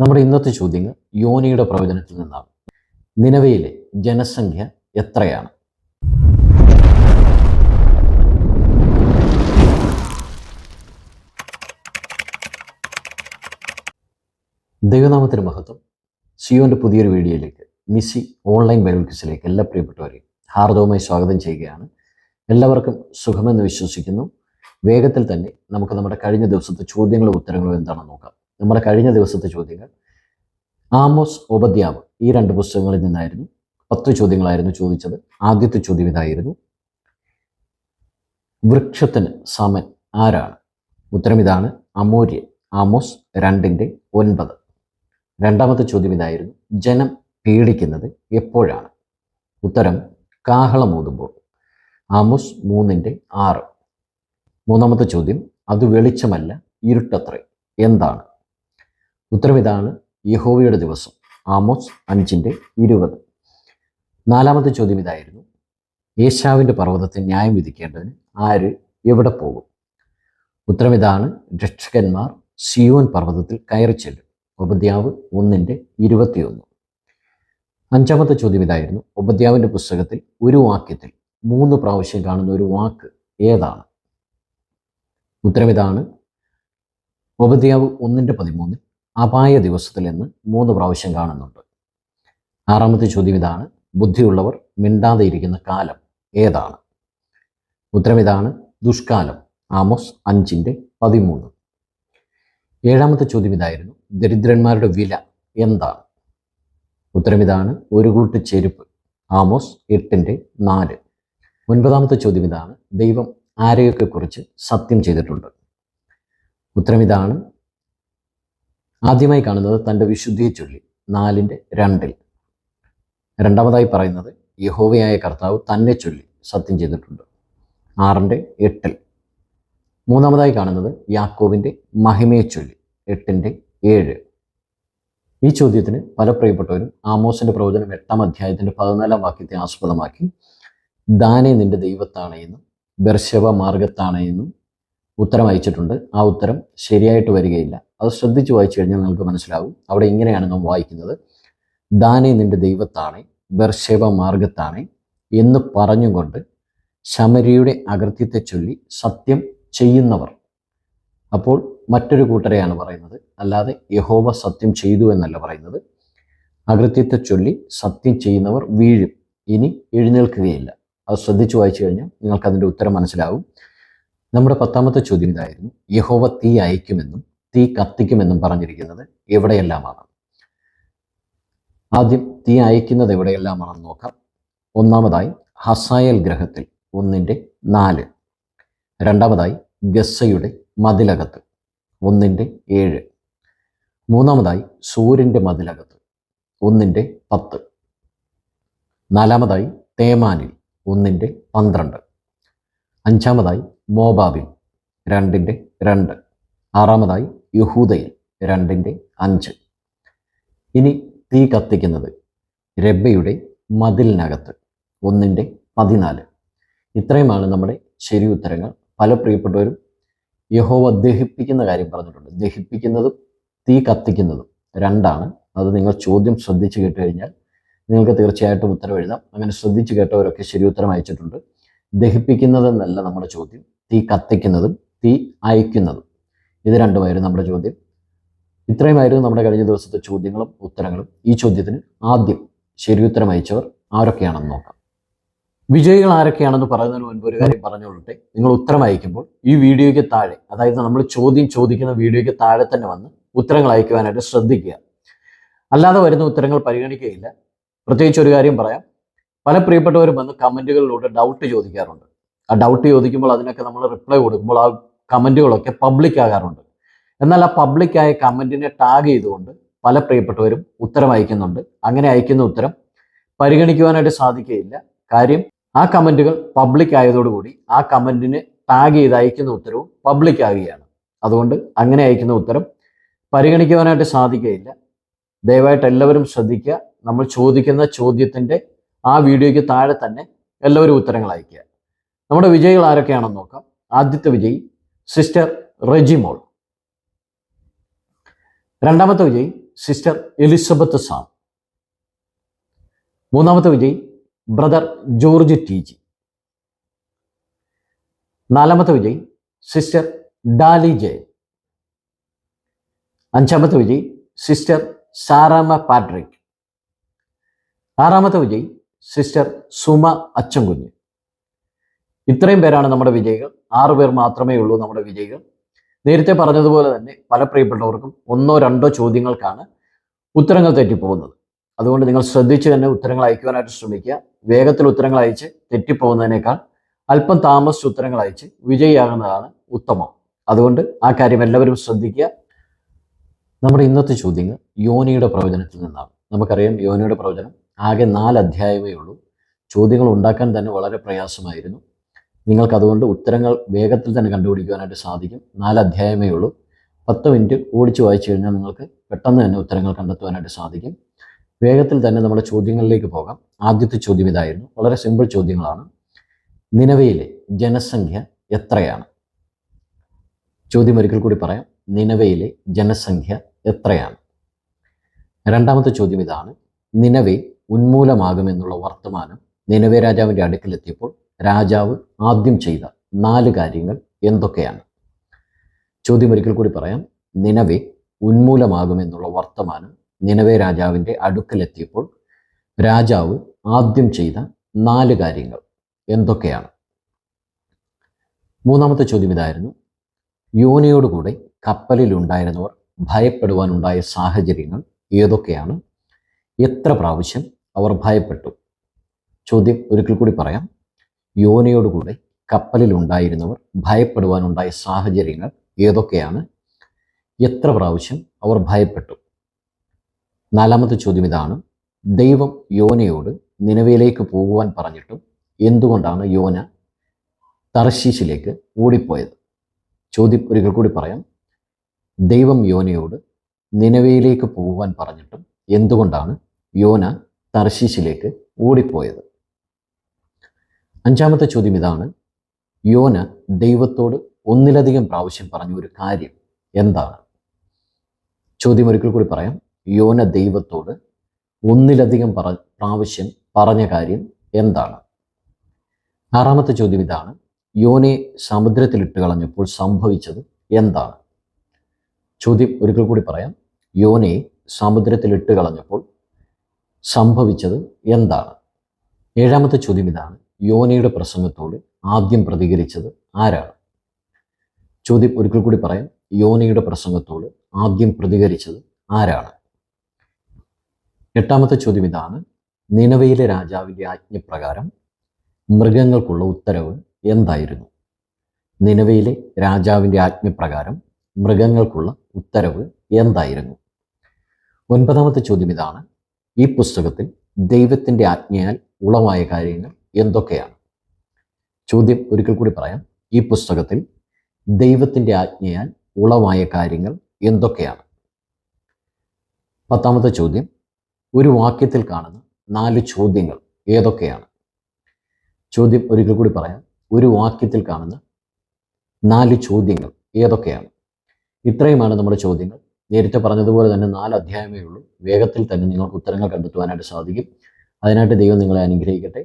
നമ്മുടെ ഇന്നത്തെ ചോദ്യങ്ങൾ യോനിയുടെ പ്രവചനത്തിൽ നിന്നാണ്. നിലവയിലെ ജനസംഖ്യ എത്രയാണ്? ദൈവനാമത്തിന് മഹത്വം. സിയോന്റെ പുതിയൊരു വീഡിയോയിലേക്ക് മിസ്സി ഓൺലൈൻ ബൈബിൾ എല്ലാ പ്രിയപ്പെട്ടവരെയും ഹാർദവുമായി സ്വാഗതം ചെയ്യുകയാണ്. എല്ലാവർക്കും സുഖമെന്ന് വിശ്വസിക്കുന്നു. വേഗത്തിൽ തന്നെ നമുക്ക് നമ്മുടെ കഴിഞ്ഞ ദിവസത്തെ ചോദ്യങ്ങളും ഉത്തരങ്ങളും എന്താണെന്ന് നോക്കാം. നമ്മുടെ കഴിഞ്ഞ ദിവസത്തെ ചോദ്യങ്ങൾ. ആമോസ് ഉപദ്യാവ് ഈ രണ്ട് പുസ്തകങ്ങളിൽ നിന്നായിരുന്നു പത്ത് ചോദ്യങ്ങളായിരുന്നു ചോദിച്ചത്. ആദ്യത്തെ ചോദ്യം ഇതായിരുന്നു. വൃക്ഷത്തിന് സമൻ ആരാണ്? ഉത്തരം ഇതാണ് അമൂര്യൻ ആമോസ് രണ്ടിന്റെ ഒൻപത്. രണ്ടാമത്തെ ചോദ്യം ഇതായിരുന്നു. ജനം പീഡിക്കുന്നത് എപ്പോഴാണ്? ഉത്തരം കാഹളമൂതുമ്പോൾ. ആമോസ് മൂന്നിന്റെ ആറ്. മൂന്നാമത്തെ ചോദ്യം അത് വെളിച്ചമല്ല ഇരുട്ടത്രേ. എന്താണ്? ഉത്തരം ഇതാണ് യഹോവയുടെ ദിവസം ആമോസ് അഞ്ചിന്റെ ഇരുപത്. നാലാമത്തെ ചോദ്യം ഇതായിരുന്നു യേശാവിന്റെ പർവതത്തെ ന്യായം വിധിക്കേണ്ടതിന് ആര് എവിടെ പോകും? ഉത്തരവിതാണ് രക്ഷകന്മാർ സിയോൻ പർവതത്തിൽ കയറി ചെല്ലും. ഉപദ്യാവ് ഒന്നിന്റെ ഇരുപത്തിയൊന്ന്. അഞ്ചാമത്തെ ചോദ്യം ഇതായിരുന്നു ഉപദ്യാവിന്റെ പുസ്തകത്തിൽ ഒരു വാക്യത്തിൽ മൂന്ന് പ്രാവശ്യം കാണുന്ന ഒരു വാക്ക് ഏതാണ്? ഉത്തരവിതാണ് ഉപദ്യാവ് ഒന്നിന്റെ പതിമൂന്നിൽ അപായ ദിവസത്തിൽ എന്ന് മൂന്ന് പ്രാവശ്യം കാണുന്നുണ്ട്. ആറാമത്തെ ചോദ്യം ഇതാണ് ബുദ്ധിയുള്ളവർ മിണ്ടാതെ ഇരിക്കുന്ന കാലം ഏതാണ്? ഉത്തരം ഇതാണ് ദുഷ്കാലം ആമോസ് അഞ്ചിന്റെ പതിമൂന്ന്. ഏഴാമത്തെ ചോദ്യം ഇതായിരുന്നു ദരിദ്രന്മാരുടെ വില എന്താണ്? ഉത്തരം ഇതാണ് ഒരു കൂട്ട് ചെരുപ്പ് ആമോസ് എട്ടിന്റെ നാല്. ഒൻപതാമത്തെ ചോദ്യം ഇതാണ് ദൈവം ആരെയൊക്കെ കുറിച്ച് സത്യം ചെയ്തിട്ടുണ്ട്? ഉത്തരം ഇതാണ് ആദ്യമായി കാണുന്നത് തന്റെ വിശുദ്ധിയെ ചൊല്ലി നാലിന്റെ രണ്ടിൽ. രണ്ടാമതായി പറയുന്നത് യഹോവയായ കർത്താവ് തന്നെ ചൊല്ലി സത്യം ചെയ്തിട്ടുണ്ട് ആറിന്റെ എട്ടിൽ. മൂന്നാമതായി കാണുന്നത് യാക്കോവിന്റെ മഹിമയെ ചൊല്ലി എട്ടിന്റെ ഏഴ്. ഈ ചോദ്യത്തിന് പല പ്രിയപ്പെട്ടവരും ആമോസിന്റെ പ്രവചനം എട്ടാം അധ്യായത്തിന്റെ പതിനാലാം വാക്യത്തെ ആസ്പദമാക്കി ദാനെ നിന്റെ ദൈവത്താണ് എന്നും ബർശവ മാർഗത്താണ് എന്നും ഉത്തരം അയച്ചിട്ടുണ്ട് ആ ഉത്തരം ശരിയായിട്ട് വരികയില്ല. അത് ശ്രദ്ധിച്ച് വായിച്ചു കഴിഞ്ഞാൽ നിങ്ങൾക്ക് മനസ്സിലാവും. അവിടെ ഇങ്ങനെയാണ് നാം വായിക്കുന്നത്. ദാനേ നിന്റെ ദൈവത്താണേ ബർഷേവ മാർഗത്താണേ എന്ന് പറഞ്ഞുകൊണ്ട് ശമരിയുടെ അകൃത്യത്തെ ചൊല്ലി സത്യം ചെയ്യുന്നവർ. അപ്പോൾ മറ്റൊരു കൂട്ടരെയാണ് പറയുന്നത്. അല്ലാതെ യഹോവ സത്യം ചെയ്തു എന്നല്ല പറയുന്നത്. അകൃത്യത്തെ ചൊല്ലി സത്യം ചെയ്യുന്നവർ വീഴും. ഇനി എഴുന്നേൽക്കുകയില്ല. അത് ശ്രദ്ധിച്ചു വായിച്ചു കഴിഞ്ഞാൽ നിങ്ങൾക്ക് അതിന്റെ ഉത്തരം മനസ്സിലാവും. നമ്മുടെ പത്താമത്തെ ചോദ്യം ഇതായിരുന്നു. യഹോവ തീ അയക്കുമെന്നും തീ കത്തിക്കുമെന്നും പറഞ്ഞിരിക്കുന്നത് എവിടെയെല്ലാമാണ്? ആദ്യം തീ അയക്കുന്നത് എവിടെയെല്ലാമാണെന്ന് നോക്കാം. ഒന്നാമതായി ഹസായൽ ഗ്രഹത്തിൽ ഒന്നിന്റെ നാല്. രണ്ടാമതായി ഗസ്സയുടെ മതിലകത്ത് ഒന്നിന്റെ ഏഴ്. മൂന്നാമതായി സൂര്യന്റെ മതിലകത്ത് ഒന്നിന്റെ പത്ത്. നാലാമതായി തേമാനിൽ ഒന്നിന്റെ പന്ത്രണ്ട്. അഞ്ചാമതായി മോബാബിൽ രണ്ടിന്റെ രണ്ട്. ആറാമതായി യഹൂദയിൽ രണ്ടിന്റെ അഞ്ച്. ഇനി തീ കത്തിക്കുന്നത് രബ്ബയുടെ മതിലിനകത്ത് ഒന്നിന്റെ പതിനാല്. ഇത്രയുമാണ് നമ്മുടെ ശരി ഉത്തരങ്ങൾ. പല പ്രിയപ്പെട്ടവരും യഹോവ ദഹിപ്പിക്കുന്ന കാര്യം പറഞ്ഞിട്ടുണ്ട്. ദഹിപ്പിക്കുന്നതും തീ കത്തിക്കുന്നതും രണ്ടാണ്. അത് നിങ്ങൾ ചോദ്യം ശ്രദ്ധിച്ചു കേട്ട് കഴിഞ്ഞാൽ നിങ്ങൾക്ക് തീർച്ചയായിട്ടും ഉത്തരം എഴുതാം. അങ്ങനെ ശ്രദ്ധിച്ചു കേട്ടവരൊക്കെ ശരി ഉത്തരം അയച്ചിട്ടുണ്ട്. ദഹിപ്പിക്കുന്നതെന്നല്ല നമ്മുടെ ചോദ്യം. തീ കത്തിക്കുന്നതും തീ അയക്കുന്നതും. ഇത് രണ്ടുമായിരുന്നു നമ്മുടെ ചോദ്യം. ഇത്രയുമായിരുന്നു നമ്മുടെ കഴിഞ്ഞ ദിവസത്തെ ചോദ്യങ്ങളും ഉത്തരങ്ങളും. ഈ ചോദ്യത്തിന് ആദ്യം ശരി ഉത്തരം അയച്ചവർ ആരൊക്കെയാണെന്ന് നോക്കാം. വിജയികൾ ആരൊക്കെയാണെന്ന് പറയുന്നതിന് മുൻപ് ഒരു കാര്യം പറഞ്ഞുകൊള്ളട്ടെ. നിങ്ങൾ ഉത്തരം അയക്കുമ്പോൾ ഈ വീഡിയോയ്ക്ക് താഴെ അതായത് നമ്മൾ ചോദ്യം ചോദിക്കുന്ന വീഡിയോയ്ക്ക് താഴെ തന്നെ വന്ന് ഉത്തരങ്ങൾ അയക്കുവാനായിട്ട് ശ്രദ്ധിക്കുക. അല്ലാതെ വരുന്ന ഉത്തരങ്ങൾ പരിഗണിക്കുകയില്ല. പ്രത്യേകിച്ച് ഒരു കാര്യം പറയാം. പല പ്രിയപ്പെട്ടവരും വന്ന് കമന്റുകളിലൂടെ ഡൗട്ട് ചോദിക്കാറുണ്ട്. ആ ഡൗട്ട് ചോദിക്കുമ്പോൾ അതിനൊക്കെ നമ്മൾ റിപ്ലൈ കൊടുക്കുമ്പോൾ ആ കമന്റുകളൊക്കെ പബ്ലിക് ആകാറുണ്ട്. എന്നാൽ ആ പബ്ലിക്കായ കമന്റിനെ ടാഗ് ചെയ്തുകൊണ്ട് പല പ്രിയപ്പെട്ടവരും ഉത്തരം അയക്കുന്നുണ്ട്. അങ്ങനെ അയക്കുന്ന ഉത്തരം പരിഗണിക്കുവാനായിട്ട് സാധിക്കുകയില്ല. കാര്യം ആ കമന്റുകൾ പബ്ലിക് ആയതോടുകൂടി ആ കമന്റിനെ ടാഗ് ചെയ്ത് അയക്കുന്ന ഉത്തരവും പബ്ലിക് ആകുകയാണ്. അതുകൊണ്ട് അങ്ങനെ അയക്കുന്ന ഉത്തരം പരിഗണിക്കുവാനായിട്ട് സാധിക്കുകയില്ല. ദയവായിട്ട് എല്ലാവരും ശ്രദ്ധിക്കുക. നമ്മൾ ചോദിക്കുന്ന ചോദ്യത്തിന്റെ ആ വീഡിയോയ്ക്ക് താഴെ തന്നെ എല്ലാവരും ഉത്തരങ്ങൾ അയക്കുക നമ്മുടെ വിജയികൾ ആരൊക്കെയാണെന്ന് നോക്കാം. ആദ്യത്തെ വിജയി സിസ്റ്റർ റെജിമോൾ രണ്ടാമത്തെ വിജയി സിസ്റ്റർ എലിസബത്ത് സാം. മൂന്നാമത്തെ വിജയി ബ്രദർ ജോർജ് ടി ജി. നാലാമത്തെ വിജയി സിസ്റ്റർ ഡാലി ജെ. അഞ്ചാമത്തെ വിജയി സിസ്റ്റർ സാറാമ പാട്രിക്. ആറാമത്തെ വിജയി സിസ്റ്റർ സുമ അച്ചൻകുഞ്ഞ്. ഇത്രയും പേരാണ് നമ്മുടെ വിജയികൾ. ആറു പേർ മാത്രമേ ഉള്ളൂ നമ്മുടെ വിജയികൾ. നേരത്തെ പറഞ്ഞതുപോലെ തന്നെ പല പ്രിയപ്പെട്ടവർക്കും ഒന്നോ രണ്ടോ ചോദ്യങ്ങൾക്കാണ് ഉത്തരങ്ങൾ തെറ്റിപ്പോകുന്നത്. അതുകൊണ്ട് നിങ്ങൾ ശ്രദ്ധിച്ച് തന്നെ ഉത്തരങ്ങൾ അയക്കുവാനായിട്ട് ശ്രമിക്കുക. വേഗത്തിൽ ഉത്തരങ്ങൾ അയച്ച് തെറ്റിപ്പോകുന്നതിനേക്കാൾ അല്പം താമസിച്ച് ഉത്തരങ്ങൾ അയച്ച് വിജയിയാകുന്നതാണ് ഉത്തമം. അതുകൊണ്ട് ആ കാര്യം എല്ലാവരും ശ്രദ്ധിക്കുക. നമ്മുടെ ഇന്നത്തെ ചോദ്യങ്ങൾ യോനിയുടെ പ്രവചനത്തിൽ നിന്നാണ്. നമുക്കറിയാം യോനിയുടെ പ്രവചനം ആകെ നാല് അധ്യായമേ ഉള്ളൂ. ചോദ്യങ്ങൾ ഉണ്ടാക്കാൻ തന്നെ വളരെ പ്രയാസമായിരുന്നു. നിങ്ങൾക്ക് അതുകൊണ്ട് ഉത്തരങ്ങൾ വേഗത്തിൽ തന്നെ കണ്ടുപിടിക്കുവാനായിട്ട് സാധിക്കും. നാല് അധ്യായമേ ഉള്ളൂ. പത്ത് മിനിറ്റ് ഓടിച്ചു വായിച്ചു കഴിഞ്ഞാൽ നിങ്ങൾക്ക് പെട്ടെന്ന് തന്നെ ഉത്തരങ്ങൾ കണ്ടെത്തുവാനായിട്ട് സാധിക്കും. വേഗത്തിൽ തന്നെ നമ്മുടെ ചോദ്യങ്ങളിലേക്ക് പോകാം. ആദ്യത്തെ ചോദ്യം ഇതായിരുന്നു. വളരെ സിമ്പിൾ ചോദ്യങ്ങളാണ്. നിലവയിലെ ജനസംഖ്യ എത്രയാണ്? ചോദ്യം ഒരിക്കൽ കൂടി പറയാം. നിലവയിലെ ജനസംഖ്യ എത്രയാണ്? രണ്ടാമത്തെ ചോദ്യം ഇതാണ്. നിലവെ ഉന്മൂലമാകുമെന്നുള്ള വർത്തമാനം നിലവെ രാജാവിന്റെ അടുക്കിലെത്തിയപ്പോൾ രാജാവ് ആദ്യം ചെയ്ത നാല് കാര്യങ്ങൾ എന്തൊക്കെയാണ്? ചോദ്യം ഒരിക്കൽ കൂടി പറയാം. നിലവെ ഉന്മൂലമാകുമെന്നുള്ള വർത്തമാനം നിലവെ രാജാവിന്റെ അടുക്കലെത്തിയപ്പോൾ രാജാവ് ആദ്യം ചെയ്ത നാല് കാര്യങ്ങൾ എന്തൊക്കെയാണ്? മൂന്നാമത്തെ ചോദ്യം ഇതായിരുന്നു. യോനിയോടുകൂടെ കപ്പലിലുണ്ടായിരുന്നവർ ഭയപ്പെടുവാനുണ്ടായ സാഹചര്യങ്ങൾ ഏതൊക്കെയാണ്? എത്ര പ്രാവശ്യം അവർ ഭയപ്പെട്ടു. ചോദ്യം ഒരിക്കൽ കൂടി പറയാം. യോനയോടുകൂടെ കപ്പലിലുണ്ടായിരുന്നവർ ഭയപ്പെടുവാനുണ്ടായ സാഹചര്യങ്ങൾ ഏതൊക്കെയാണ്? എത്ര പ്രാവശ്യം അവർ ഭയപ്പെട്ടു? നാലാമത്തെ ചോദ്യം ഇതാണ്. ദൈവം യോനയോട് നിലവിലേക്ക് പോകുവാൻ പറഞ്ഞിട്ടും എന്തുകൊണ്ടാണ് യോന തർശീശിലേക്ക് ഓടിപ്പോയത്? ചോദ്യം ഒരിക്കൽ കൂടി പറയാം. ദൈവം യോനയോട് നിലവിലേക്ക് പോകുവാൻ പറഞ്ഞിട്ടും എന്തുകൊണ്ടാണ് യോന തർശീശിലേക്ക് ഓടിപ്പോയത്. അഞ്ചാമത്തെ ചോദ്യം ഇതാണ്. യോന ദൈവത്തോട് ഒന്നിലധികം പ്രാവശ്യം പറഞ്ഞ ഒരു കാര്യം എന്താണ്? ചോദ്യം ഒരിക്കൽ കൂടി പറയാം. യോന ദൈവത്തോട് ഒന്നിലധികം പറ പ്രാവശ്യം പറഞ്ഞ കാര്യം എന്താണ്? ആറാമത്തെ ചോദ്യം ഇതാണ്. യോനെ സമുദ്രത്തിലിട്ട് കളഞ്ഞപ്പോൾ സംഭവിച്ചത് എന്താണ്? ചോദ്യം ഒരിക്കൽ കൂടി പറയാം. യോനെ സമുദ്രത്തിലിട്ട് കളഞ്ഞപ്പോൾ സംഭവിച്ചത് എന്താണ്? ഏഴാമത്തെ ചോദ്യം ഇതാണ്. യോനയുടെ പ്രസംഗത്തോട് ആദ്യം പ്രതികരിച്ചത് ആരാണ്? ചോദ്യം ഒരിക്കൽ കൂടി പറയാം. യോനയുടെ പ്രസംഗത്തോട് ആദ്യം പ്രതികരിച്ചത് ആരാണ്? എട്ടാമത്തെ ചോദ്യം ഇതാണ്. നിലവയിലെ രാജാവിന്റെ ആജ്ഞപ്രകാരം മൃഗങ്ങൾക്കുള്ള ഉത്തരവ് എന്തായിരുന്നു? നിലവയിലെ രാജാവിന്റെ ആജ്ഞപ്രകാരം മൃഗങ്ങൾക്കുള്ള ഉത്തരവ് എന്തായിരുന്നു? ഒൻപതാമത്തെ ചോദ്യം ഇതാണ്. ഈ പുസ്തകത്തിൽ ദൈവത്തിന്റെ ആജ്ഞയാൽ ഉളവായ കാര്യങ്ങൾ എന്തൊക്കെയാണ്? ചോദ്യം ഒരിക്കൽ കൂടി പറയാം. ഈ പുസ്തകത്തിൽ ദൈവത്തിന്റെ ആജ്ഞയാൽ ഉളവായ കാര്യങ്ങൾ എന്തൊക്കെയാണ്? പത്താമത്തെ ചോദ്യം. ഒരു വാക്യത്തിൽ കാണുന്ന നാല് ചോദ്യങ്ങൾ ഏതൊക്കെയാണ്? ചോദ്യം ഒരിക്കൽ കൂടി പറയാം. ഒരു വാക്യത്തിൽ കാണുന്ന നാല് ചോദ്യങ്ങൾ ഏതൊക്കെയാണ്? ഇത്രയുമാണ് നമ്മുടെ ചോദ്യങ്ങൾ. നേരത്തെ പറഞ്ഞതുപോലെ തന്നെ നാല് അധ്യായമേ ഉള്ളൂ. വേഗത്തിൽ തന്നെ നിങ്ങൾക്ക് ഉത്തരങ്ങൾ കണ്ടെത്തുവാനായിട്ട് സാധിക്കും. അതിനായിട്ട് ദൈവം നിങ്ങളെ അനുഗ്രഹിക്കട്ടെ.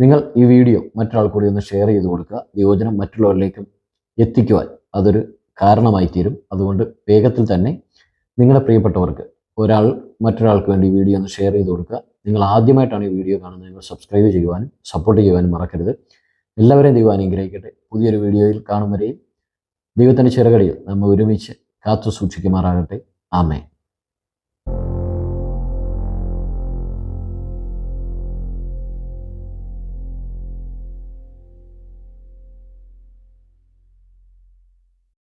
നിങ്ങൾ ഈ വീഡിയോ മറ്റൊരാൾ കൂടി ഒന്ന് ഷെയർ ചെയ്ത് കൊടുക്കുക. ദൈവജനം മറ്റുള്ളവരിലേക്കും എത്തിക്കുവാൻ അതൊരു കാരണമായി തീരും അതുകൊണ്ട് വേഗത്തിൽ തന്നെ നിങ്ങളെ പ്രിയപ്പെട്ടവർക്ക് ഒരാൾ മറ്റൊരാൾക്ക് വേണ്ടി വീഡിയോ ഒന്ന് ഷെയർ ചെയ്ത് കൊടുക്കുക. നിങ്ങൾ ആദ്യമായിട്ടാണ് ഈ വീഡിയോ കാണുന്നത്. നിങ്ങൾ സബ്സ്ക്രൈബ് ചെയ്യുവാനും സപ്പോർട്ട് ചെയ്യുവാനും മറക്കരുത്. എല്ലാവരെയും ദൈവം അനുഗ്രഹിക്കട്ടെ. പുതിയൊരു വീഡിയോയിൽ കാണും വരെയും ദൈവത്തിന്റെ ചിറകടിയിൽ നമ്മൾ ഒരുമിച്ച് കാത്തു സൂക്ഷിക്കുമാറാകട്ടെ. ആമേ